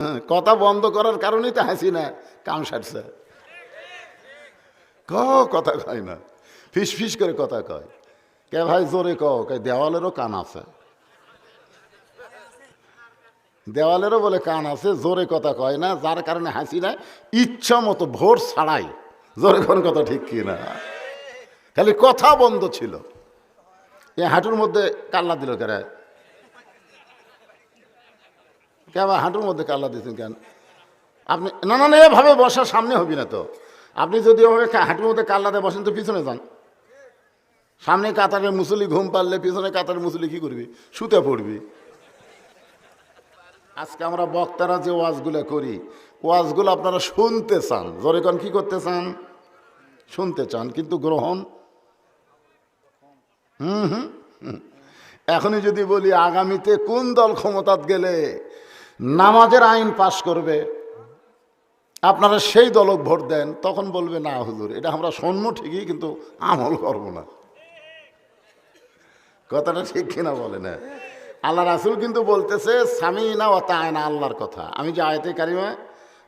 হ্যাঁ, কথা বন্ধ করার কারণেই তো হাসি না কান সারছে। ক কথা কয় না। ফিস ফিস করে কথা কয়। কে ভাই জোরে ক দেওয়ালেরও কান আছে। দেওয়ালেরও বলে কান আছে জোরে কথা কয় না যার কারণে হাসি না ইচ্ছা মতো ভোর ছাড়াই। জোরে কোন কথা ঠিক কি না? খালি কথা বন্ধ ছিল। এ হাঁটুর মধ্যে কাল্লা দিল কেন কে আবার হাঁটুর মধ্যে কাল্লা দিয়েছেন কেন? আপনি না না না এভাবে বসার সামনে হবি না তো। আপনি যদি ওভাবে হাঁটুর মধ্যে কাল্লা দিয়ে বসেন তো পিছনে যান। সামনে কাতারের মুসলি ঘুম পারলে পিছনে কাতারের মুসলি কি করবি? শুতে পড়বি। আজকে আমরা বক্তারা যে ওয়াজগুলো করি, ওয়াজগুলো আপনারা শুনতে চান। জোরেকন কি করতে চান? শুনতে চান, কিন্তু গ্রহণ হুম হুম। এখনই যদি বলি, আগামীতে কোন দল ক্ষমতাত গেলে নামাজের আইন পাশ করবে, আপনারা সেই দলক ভোট দেন, তখন বলবে, না, হুজুর, এটা আমরা শুনব ঠিকই, কিন্তু আমল করব না। কথাটা ঠিক কিনা বলে না। আল্লাহ রাসুল কিন্তু বলতেছে স্বামী না ও তাই না আল্লাহর কথা। আমি যে আয়তে কারিমা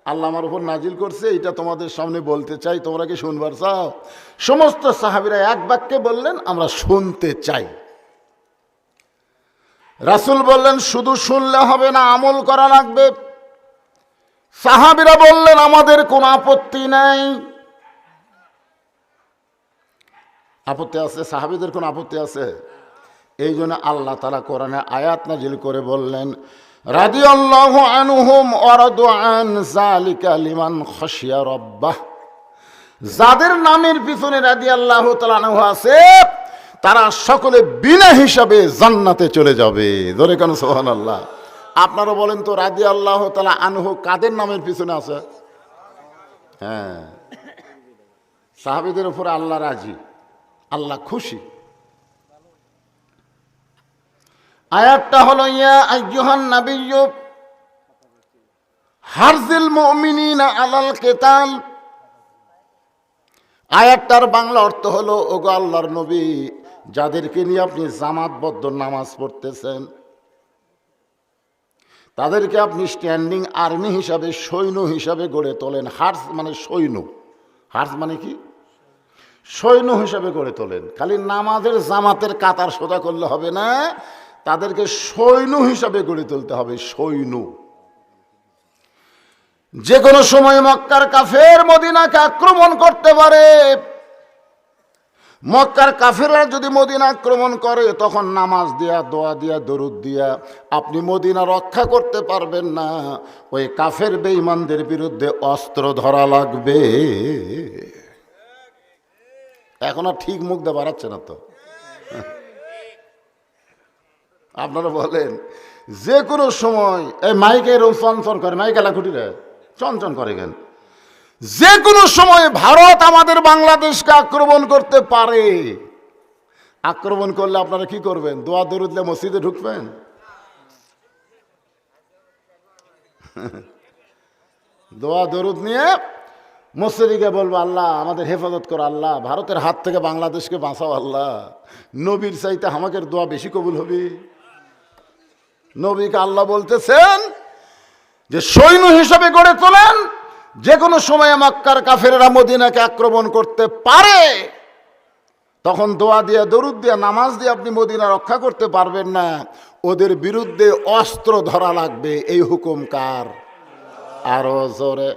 আল্লাহ আমার উপর নাজিল করছে, এটা তোমাদের সামনে বলতে চাই, তোমরা কি শুনবার চাও? সমস্ত সাহাবিরা এক বাক্যে বললেন, আমরা শুনতে চাই। রাসুল বললেন, শুধু শুনলে হবে না, আমল করা লাগবে। সাহাবিরা বললেন, আমাদের কোনো আপত্তি নাই। আপত্তি আছে? সাহাবিদের কোনো আপত্তি আছে? এই জন্য আল্লাহ তালা কোরআনে আয়াত নাজিল করে বললেন, রাদিয়াল্লাহু আনহুম ওয়ারাদু আন যালিকা লিমান খাশিয়া রাব্বাহ। যাদের নামের পিছনে রাদিয়াল্লাহু তাআলা আনহু আছে তারা সকলে বিনা হিসাবে জান্নাতে চলে যাবে। ধরে কেন সোহান আল্লাহ আপনারা বলেন তো, রাদিয়াল্লাহু তাআলা আনহু কাদের নামের পিছনে আছে? হ্যাঁ। সাহাবীদের উপরে আল্লাহ রাজি, আল্লাহ খুশি। আয়াতটা হলো, ইয়া আইয়ুহান নাবিয়্যু, হারজিল মুমিনিনা আলাল কেতাল। আয়াতটার বাংলা অর্থ হলো, ওগো আল্লাহর নবী যাদেরকে নিয়ে আপনি জামাতবদ্ধ নামাজ পড়তেছেন, তাদেরকে আপনি স্ট্যান্ডিং আর্মি হিসাবে, সৈন্য হিসাবে গড়ে তোলেন। হার্স মানে সৈন্য। হার্স মানে কি? সৈন্য হিসাবে গড়ে তোলেন। খালি নামাজের জামাতের কাতার সোজা করলে হবে না, তাদেরকে সৈন্য হিসাবে গড়ে তুলতে হবে, সৈন্য। যে কোনো সময় মক্কার কাফের মদিনাকে আক্রমণ করতে পারে মক্কার কাফেররা যদি মদিনা আক্রমণ করে, তখন নামাজ দিয়া, দোয়া দিয়া, দরুদ দিয়া, আপনি মদিনা রক্ষা করতে পারবেন না। ওই কাফের বেঈমানদের বিরুদ্ধে অস্ত্র ধরা লাগবে। এখন আর ঠিক মুখ দিয়ে বাড়াচ্ছে না তো। আপনারা বলেন, যে কোনো সময়, এই মাইকে এরকম চঞ্চন করে, মাইক এলাকুটিরে চঞ্চন করে কেন? যে কোনো সময় ভারত আমাদের বাংলাদেশকে আক্রমণ করতে পারে। আক্রমণ করলে আপনারা কি করবেন? দোয়া দরুদলে মসজিদে ঢুকবেন? দোয়া দরুদ নিয়ে মসজিদে বলব, আল্লাহ, আমাদের হেফাজত করো, আল্লাহ। ভারতের হাত থেকে বাংলাদেশকে বাঁচাও, আল্লাহ। নবীর চাইতে আমাকে দোয়া বেশি কবুল হবে। নবীকে আল্লাহ বলতেছেন যে, সৈন্য হিসাবে গড়ে তোলেন যে কোনো সময় মক্কার কাফেরেরা মদিনাকে আক্রমণ করতে পারে। তখন দোয়া দিয়ে, দরুদ দিয়ে, নামাজ দিয়ে আপনি মদিনা রক্ষা করতে পারবেন না। ওদের বিরুদ্ধে অস্ত্র ধরা লাগবে। এই হুকুম কার? আরও জোরে,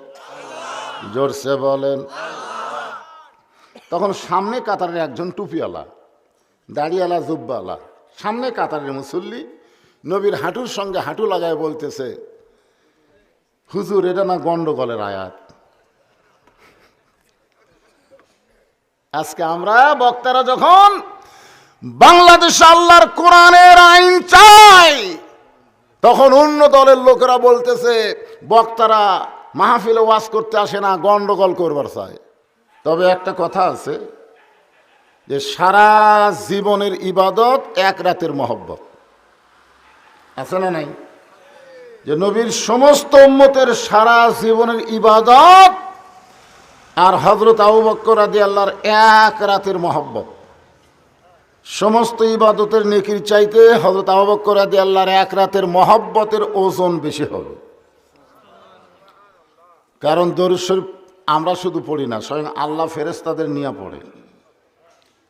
জোরসে বলেন। তখন সামনে কাতারের একজন টুপিওয়ালা, দাড়িওয়ালা, জুব্বাওয়ালা, সামনে কাতারের মুসল্লি, নবীর হাঁটুর সঙ্গে হাঁটু লাগায় বলতেছে হুজুর, এটা না গন্ডগোলের আয়াত? আজকে আমরা বক্তারা যখন বাংলাদেশ আল্লাহর কোরআনের আইন চাই, তখন অন্য দলের লোকেরা বলতেছে, বক্তারা মাহফিলে ওয়াজ করতে আসে না, গন্ডগোল করবার চায়। তবে একটা কথা আছে, যে সারা জীবনের ইবাদত এক রাতের মহব্বত। আছে না নাই? যে নবীর সমস্ত উম্মতের সারা জীবনের ইবাদত আর হজরত আবু বক্কর আদি আল্লাহর এক রাতের মহব্বত। সমস্ত ইবাদতের নেকির চাইতে হজরত আবু বক্কর আদি আল্লাহর এক রাতের মহব্বতের ওজন বেশি হবে। কারণ দরুদ শরীফ আমরা শুধু পড়ি না, স্বয়ং আল্লাহ ফেরেস্তাদের নিয়ে পড়ে।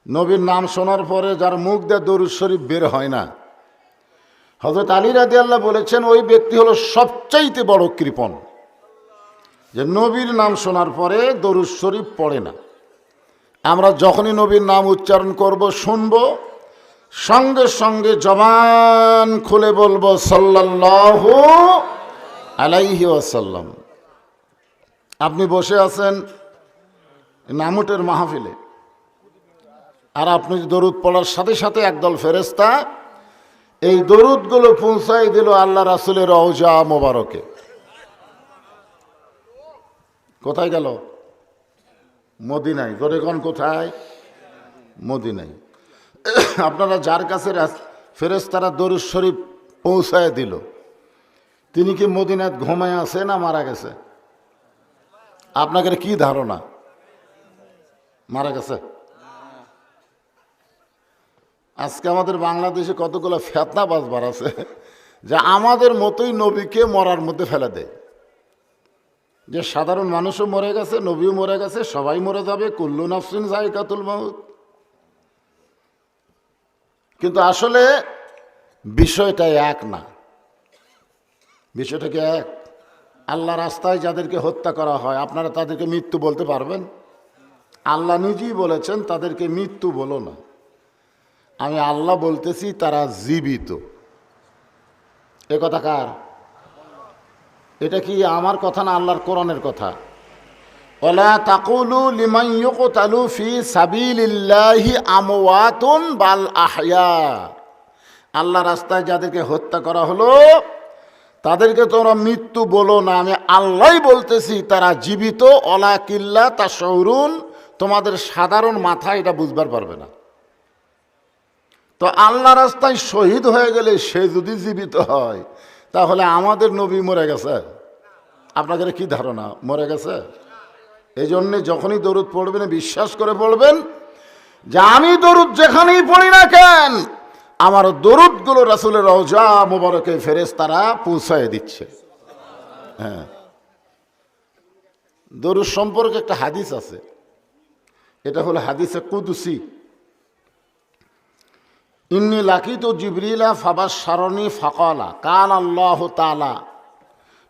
নবীর নাম শোনার পরে যার মুখ দিয়ে দরুদ শরীফ বের হয় না হজরত আলী রাজি আল্লাহ বলেছেন, ওই ব্যক্তি হলো সবচাইতে বড় কৃপণ। যে নবীর নাম শোনার পরে দরুদ শরীফ পড়ে না। আমরা যখনই নবীর নাম উচ্চারণ করব, শুনব, সঙ্গে সঙ্গে জবান খুলে বলব, সাল্লাল্লাহু আলাইহি ওয়াসাল্লাম। আপনি বসে আছেন নামুটের মাহফিলে। আর আপনি দরুদ পড়ার সাথে সাথে একদল ফেরেস্তা এই দরুদগুলো পৌঁছাই দিল আল্লাহ রাসুলের অজা মোবারকে। কোথায় গেল? মদিনাই জোরে কোথায়? মদিনাই আপনারা যার কাছে ফেরেস্তারা দরুদ শরীফ পৌঁছায় দিল। তিনি কি মদিনাত ঘুমায় আছে না মারা গেছে? আপনাদের কি ধারণা? মারা গেছে? আজকে আমাদের বাংলাদেশে কতগুলো ফেতনাবাজ বাড়াছে যে আমাদের মতোই নবীকে মরার মধ্যে ফেলে দেয়। যে সাধারণ মানুষও মরে গেছে, নবীও মরে গেছে, সবাই মরে যাবে, কুল্লু নাফসিন জায়কাতুল মাউত। কিন্তু আসলে বিষয়টা এক না। বিষয়টাকে এক? আল্লাহ রাস্তায় যাদেরকে হত্যা করা হয়, আপনারা তাদেরকে মৃত্যু বলতে পারবেন? আল্লাহ নিজেই বলেছেন, তাদেরকে মৃত্যু বলো না। আমি আল্লাহ বলতেছি, তারা জীবিত। এ কথা কার? এটা কি আমার কথা না আল্লাহর কোরআনের কথা? বাল আল্লাহ রাস্তায় যাদেরকে হত্যা করা হলো, তাদেরকে তোমরা মৃত্যু বলো না। আমি আল্লাহই বলতেছি, তারা জীবিত। অলা কিল্লা তা সৌরুন তোমাদের সাধারণ মাথা এটা বুঝবার পারবে না। তো আল্লাহ রাস্তায় শহীদ হয়ে গেলে সে যদি জীবিত হয়, তাহলে আমাদের নবী মরে গেছে। আপনাদের কি ধারণা? মরে গেছে? এই জন্যে যখনই দরুদ পড়বেন, বিশ্বাস করে পড়বেন যে আমি দরুদ যেখানেই পড়ি না কেন, আমার দরুদগুলো রাসুলের রওজা মোবারকে ফেরেস তারা পৌঁছায় দিচ্ছে। হ্যাঁ। দরুদ সম্পর্কে একটা হাদিস আছে। এটা হলো হাদিসে কুদুসি। ইন্নি লাকিত জিবরিলা ফাবাস সারণী ফাকালা। কাল আল্লাহ তালা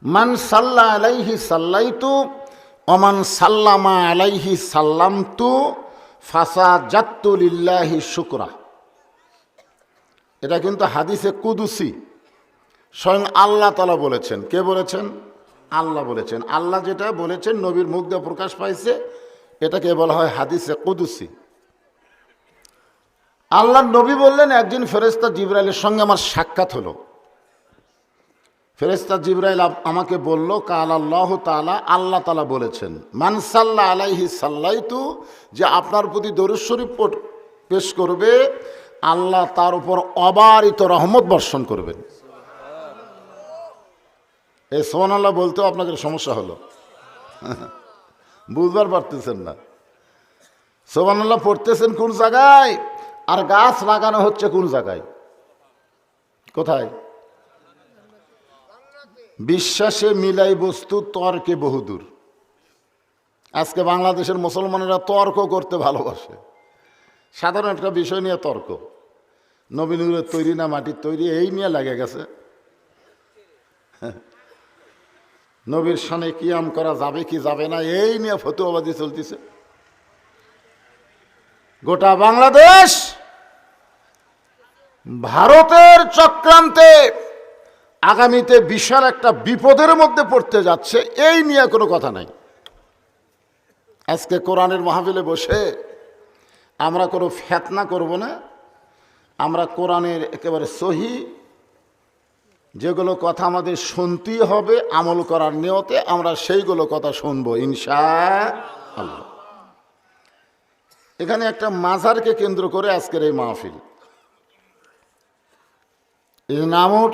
মান সাল্লা আলাইহি সাল্লাইতু অমান সাল্লামা আলাইহি সাল্লামতু ফাসা জাত্তুলিল্লাহি শুকরা। এটা কিন্তু হাদিসে কুদুসি। স্বয়ং আল্লাহ তালা বলেছেন। কে বলেছেন? আল্লাহ বলেছেন। আল্লাহ যেটা বলেছেন, নবীর দিয়ে প্রকাশ পাইছে। এটাকে বলা হয় হাদিসে কুদুসি। আল্লাহ নবী বললেন একদিন ফেরেস্তা জিব্রাইলের সঙ্গে আমার সাক্ষাৎ হলো। ফেরেস্তা জিব্রাইল আমাকে বলল, কাল আল্লাহ তালা আল্লাহ তালা বলেছেন মানসাল্লা আলাইহি সাল্লাইতু, যে আপনার প্রতি পট- পেশ করবে, আল্লাহ তার উপর অবারিত রহমত বর্ষণ করবেন। এই সোমান আল্লাহ বলতেও আপনাদের সমস্যা হলো। বুঝবার পারতেছেন না। সোমান আল্লাহ পড়তেছেন কোন জায়গায়? আর গাছ লাগানো হচ্ছে কোন জায়গায়? কোথায়? বিশ্বাসে মিলাই বস্তু তর্কে বহুদূর। আজকে বাংলাদেশের মুসলমানেরা তর্ক করতে ভালোবাসে। সাধারণ একটা বিষয় নিয়ে তর্ক। নবীনুরের তৈরি না মাটির তৈরি, এই নিয়ে লাগে গেছে। নবীর সানে কিয়াম করা যাবে কি যাবে না, এই নিয়ে ফতুয়াবাদি চলতেছে। গোটা বাংলাদেশ ভারতের চক্রান্তে আগামীতে বিশাল একটা বিপদের মধ্যে পড়তে যাচ্ছে, এই নিয়ে কোনো কথা নাই। আজকে কোরআনের মাহফিলে বসে আমরা কোনো ফেতনা করব না, আমরা কোরআনের একেবারে সহি, যেগুলো কথা আমাদের শুনতেই হবে, আমল করার নিয়তে আমরা সেইগুলো কথা শুনব, ইনশা এখানে একটা মাজারকে কেন্দ্র করে আজকের এই মাহফিল। এই নামর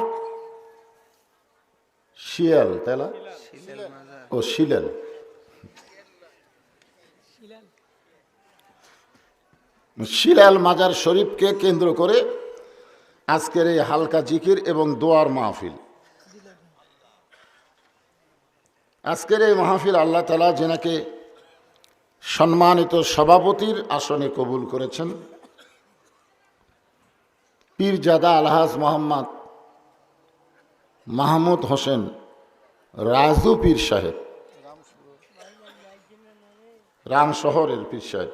শিয়াল, তাই না? ও, শিলেন। শিলাল মাজার শরীফকে কেন্দ্র করে আজকের এই হালকা জিকির এবং দোয়ার মাহফিল। আজকের এই মাহফিল আল্লাহ তালা যেনাকে সম্মানিত সভাপতির আসনে কবুল করেছেন। পীরজাদা আলহাজ মোহাম্মদ মাহমুদ হোসেন রাজু পীর সাহেব, রাম শহরের পীর সাহেব।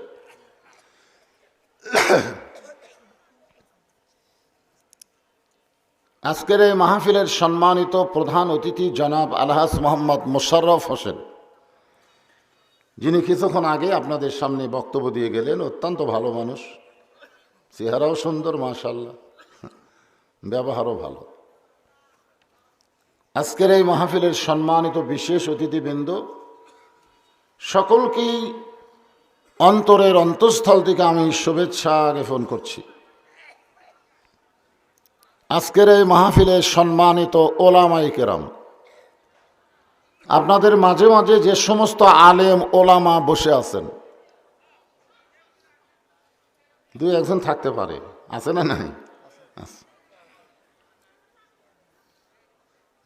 আজকের এই মাহফিলের সম্মানিত প্রধান অতিথি জনাব আলহাজ মোহাম্মদ মোশাররফ হোসেন, যিনি কিছুক্ষণ আগে আপনাদের সামনে বক্তব্য দিয়ে গেলেন, অত্যন্ত ভালো মানুষ, চেহারাও সুন্দর মাশাল্লাহ ব্যবহারও ভালো। আজকের এই মাহফিলের সম্মানিত বিশেষ অতিথিবৃন্দ, সকলকেই অন্তরের অন্তঃস্থল থেকে আমি শুভেচ্ছা জ্ঞাপন করছি। আজকের এই মাহফিলের সম্মানিত ওলামাই কেরাম, আপনাদের মাঝে মাঝে যে সমস্ত আলেম ওলামা বসে আছেন, দুই একজন থাকতে পারে, আছে না নাই?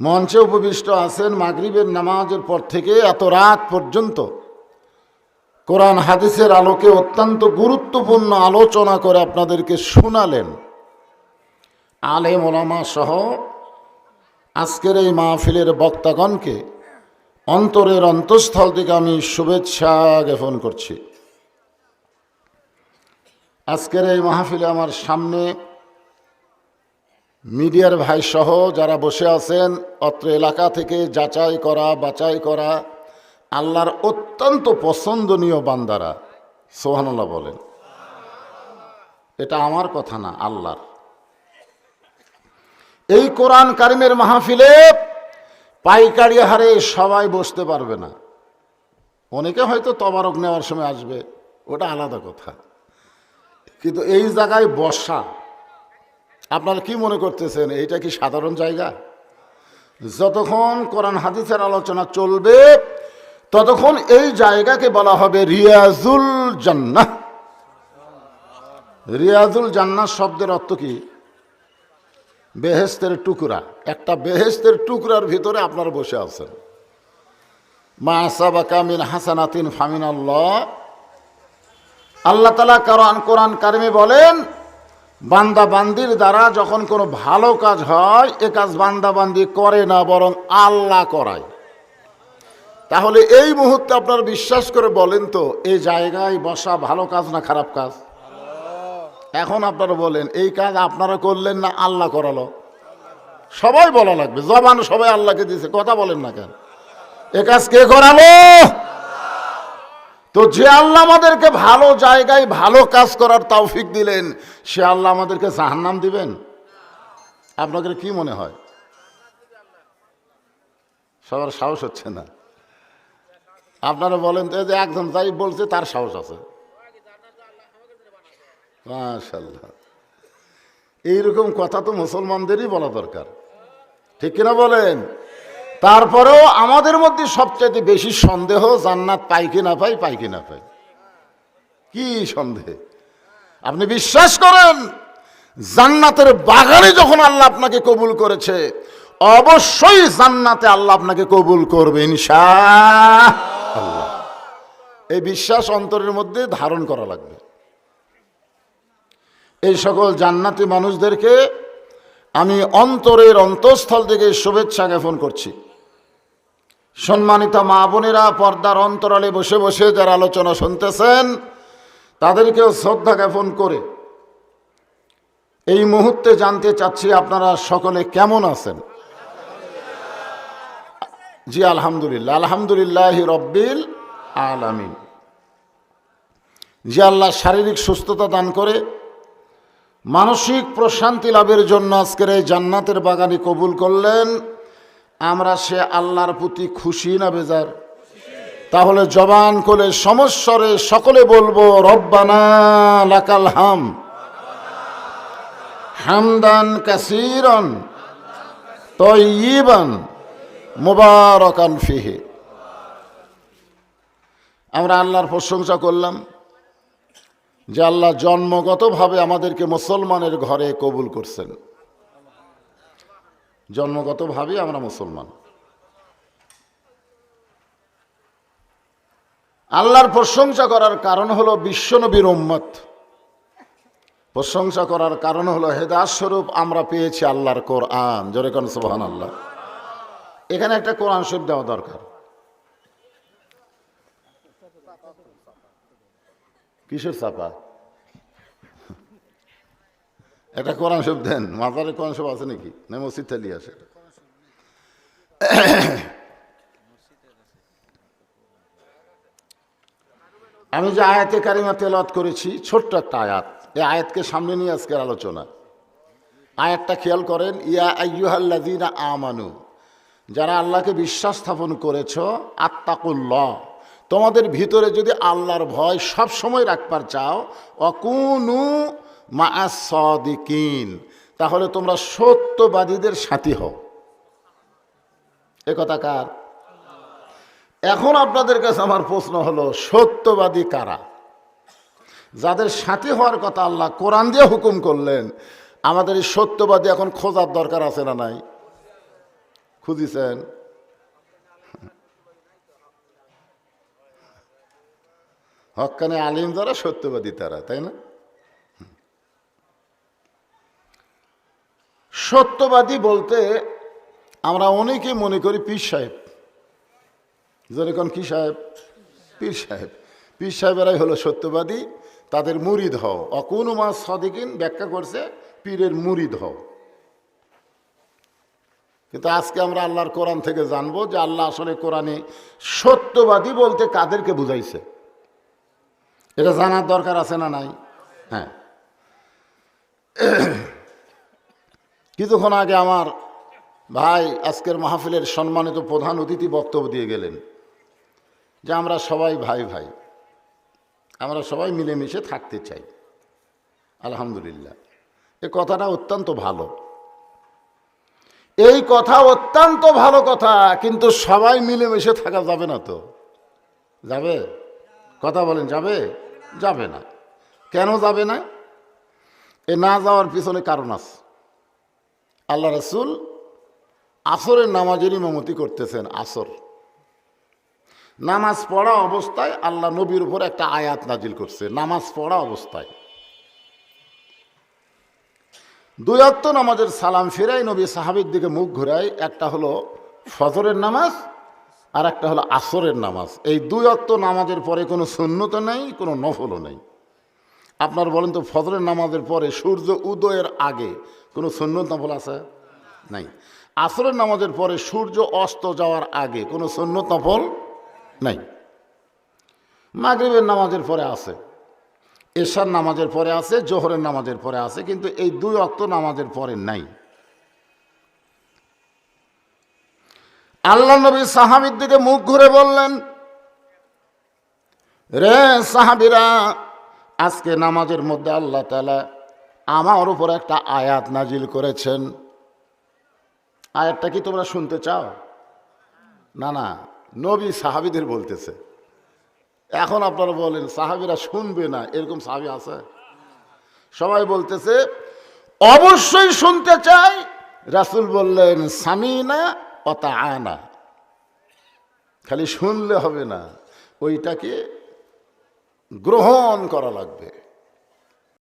মঞ্চে উপবিষ্ট আছেন মাগরিবের নামাজের পর থেকে এত রাত পর্যন্ত। কোরআন হাদিসের আলোকে অত্যন্ত গুরুত্বপূর্ণ আলোচনা করে আপনাদেরকে শোনালেন। আলে ওলামা সহ আজকের এই মাহফিলের বক্তাগণকে অন্তরের অন্তঃস্থল থেকে আমি শুভেচ্ছা জ্ঞাপন করছি। আজকের এই মাহফিলে আমার সামনে মিডিয়ার ভাই সহ যারা বসে আছেন, অত্র এলাকা থেকে যাচাই করা, বাছাই করা, আল্লাহর অত্যন্ত পছন্দনীয় বান্দারা সোহানুল্লাহ বলেন। এটা আমার কথা না, আল্লাহর। এই কোরআন কারিমের মাহফিলে পাইকারি হারে সবাই বসতে পারবে না। অনেকে হয়তো তবারক নেওয়ার সময় আসবে, ওটা আলাদা কথা। কিন্তু এই জায়গায় বসা আপনারা কি মনে করতেছেন, এইটা কি সাধারণ জায়গা? যতক্ষণ কোরআন হাদিসের আলোচনা চলবে, ততক্ষণ এই জায়গাকে বলা হবে রিয়াজুল জান্নাহ। রিয়াজুল জান্নাহ শব্দের অর্থ কি? বেহেস্তের টুকরা। একটা বেহেস্তের টুকরার ভিতরে আপনারা বসে আছেন। মা সাবাকা মিন হাসানাতিন ফামিন আল্লাহ আল্লাহ তালা কোরআন কোরআন কারিমে বলেন বান্দা বান্দির দ্বারা যখন কোনো ভালো কাজ হয়, এ কাজ বান্দা বান্দি করে না, বরং আল্লাহ করায়। তাহলে এই মুহূর্তে আপনারা বিশ্বাস করে বলেন তো এই জায়গায় বসা ভালো কাজ না খারাপ কাজ? এখন আপনারা বলেন, এই কাজ আপনারা করলেন না, আল্লাহ করালো। সবাই বলা লাগবে, জবান সবাই আল্লাহকে দিয়েছে, কথা বলেন না কেন? এ কাজ কে করালো? তো যে আল্লাহ আমাদেরকে ভালো জায়গায় ভালো কাজ করার তৌফিক দিলেন, সে আল্লাহ আমাদেরকে জাহান্নাম দিবেন? আপনাদের কি মনে হয়? সবার সাহস হচ্ছে না। আপনারা বলেন তো যে একজন যাই বলছে, তার সাহস আছে। এইরকম কথা তো মুসলমানদেরই বলা দরকার। ঠিক কিনা বলেন? তারপরেও আমাদের মধ্যে সবচাইতে বেশি সন্দেহ, জান্নাত পাই কি না পাই পাই কি না পাই। কি সন্দেহ? আপনি বিশ্বাস করেন, জান্নাতের বাগানে যখন আল্লাহ আপনাকে কবুল করেছে, অবশ্যই জান্নাতে আল্লাহ আপনাকে কবুল করবে আল্লাহ এই বিশ্বাস অন্তরের মধ্যে ধারণ করা লাগবে। এই সকল জান্নাতি মানুষদেরকে আমি অন্তরের অন্তঃস্থল থেকে শুভেচ্ছা জ্ঞাপন করছি। সম্মানিত মা বোনেরা, পর্দার অন্তরালে বসে বসে যারা আলোচনা শুনতেছেন, তাদেরকেও শ্রদ্ধা জ্ঞাপন করে এই মুহূর্তে জানতে চাচ্ছি আপনারা সকলে কেমন আছেন? জি, আলহামদুলিল্লাহ আলহামদুলিল্লাহ রব্বিল আলামিন। জি, আল্লাহ শারীরিক সুস্থতা দান করে, মানসিক প্রশান্তি লাভের জন্য আজকের এই জান্নাতের বাগানে কবুল করলেন। আমরা সে আল্লাহর প্রতি খুশি না বেজার? তাহলে জবান করে সমস্বরে সকলে বলব, রব্বানা লাকাল হাম। হামদান কাসিরন তৈবান মুবারকান ফিহে। আমরা আল্লাহর প্রশংসা করলাম যে আল্লাহ জন্মগতভাবে আমাদেরকে মুসলমানের ঘরে কবুল করছেন। জন্মগতভাবেই আমরা মুসলমান। আল্লাহর প্রশংসা করার কারণ হলো বিশ্বনবীর উম্মত। প্রশংসা করার কারণ হলো হেদাস স্বরূপ আমরা পেয়েছি আল্লাহর কোরআন। জোরে কোন সুবহান আল্লাহ এখানে একটা কোরআন শরীফ দেওয়া দরকার। কিসের চাপা একটা কোরআন শরীফ দেন, মাজারে কোরআন শরীফ আছে নাকি? না মসজিদ থালি আছে? আমি যে আয়াতে কারিমা তেলাওয়াত করেছি, ছোট্ট একটা আয়াত। এই আয়াতকে সামনে নিয়ে আজকের আলোচনা। আয়াতটা খেয়াল করেন, ইয়া আയ്যুহাল্লাযীনা আমানু, যারা আল্লাহকে বিশ্বাস স্থাপন করেছ আত্মাকুল্লাহ তোমাদের ভিতরে যদি আল্লাহর ভয় সব সময় রাখবার চাও, অকুনু মাসদিকিন তাহলে তোমরা সত্যবাদীদের সাথী হও। এ কথা কার? এখন আপনাদের কাছে আমার প্রশ্ন হলো, সত্যবাদী কারা? যাদের সাথী হওয়ার কথা আল্লাহ কোরআন দিয়ে হুকুম করলেন, আমাদের এই সত্যবাদী এখন খোঁজার দরকার আছে না নাই? খুঁজিছেন? হকানে আলিম যারা, সত্যবাদী তারা, তাই না? সত্যবাদী বলতে আমরা অনেকেই মনে করি পীর সাহেব। যেরকম কি সাহেব? পীর সাহেব। পীর সাহেবেরাই হলো সত্যবাদী, তাদের মুরিদ হও। অকুনুমা সদিকিন ব্যাখ্যা করছে পীরের মুরিদ হও। কিন্তু আজকে আমরা আল্লাহর কোরআন থেকে জানব যে আল্লাহ আসলে কোরআনে সত্যবাদী বলতে কাদেরকে বুঝাইছে। এটা জানার দরকার আছে না নাই? হ্যাঁ। কিছুক্ষণ আগে আমার ভাই আজকের মাহফিলের সম্মানিত প্রধান অতিথি বক্তব্য দিয়ে গেলেন যে আমরা সবাই ভাই ভাই, আমরা সবাই মিলেমিশে থাকতে চাই। আলহামদুলিল্লাহ। এ কথাটা অত্যন্ত ভালো। এই কথা অত্যন্ত ভালো কথা, কিন্তু সবাই মিলেমিশে থাকা যাবে না তো। যাবে? কথা বলেন, যাবে? যাবে না। কেন যাবে না? এ না যাওয়ার পিছনে কারণ আছে। আল্লাহ রসুল আসরের নামাজের ইমামতি করতেছেন, আসর। নামাজ পড়া অবস্থায় আল্লাহ নবীর উপর একটা আয়াত নাজিল করছে, নামাজ পড়া অবস্থায়। দুই অক্ত নামাজের সালাম ফেরাই নবী সাহাবির দিকে মুখ ঘুরাই একটা হলো ফজরের নামাজ আর একটা হলো আসরের নামাজ। এই দুই অক্ত নামাজের পরে কোনো শূন্যতা নেই, কোনো নফলও নেই। আপনার বলেন তো, ফজরের নামাজের পরে সূর্য উদয়ের আগে কোনো সন্ন্যত নফল আছে? নাই। আসরের নামাজের পরে সূর্য অস্ত যাওয়ার আগে কোনো সন্ন্যত নফল নাই। মাগরিবের নামাজের পরে আছে, এশার নামাজের পরে আছে, জোহরের নামাজের পরে আছে, কিন্তু এই দুই অক্ত নামাজের পরে নাই। আল্লাহ নবী সাহাবির দিকে মুখ ঘুরে বললেন, রে সাহাবিরা আজকে নামাজের মধ্যে আল্লাহ তালা আমার উপর একটা আয়াত নাজিল করেছেন। আয়াতটা কি তোমরা শুনতে চাও? না না, নবী সাহাবিদের বলতেছে। এখন আপনারা বলেন, সাহাবিরা শুনবে না, এরকম সাহাবি আছে? সবাই বলতেছে, অবশ্যই শুনতে চাই। রাসুল বললেন, সামিনা অতা আনা খালি শুনলে হবে না। ওইটাকে গ্রহণ করা লাগবে।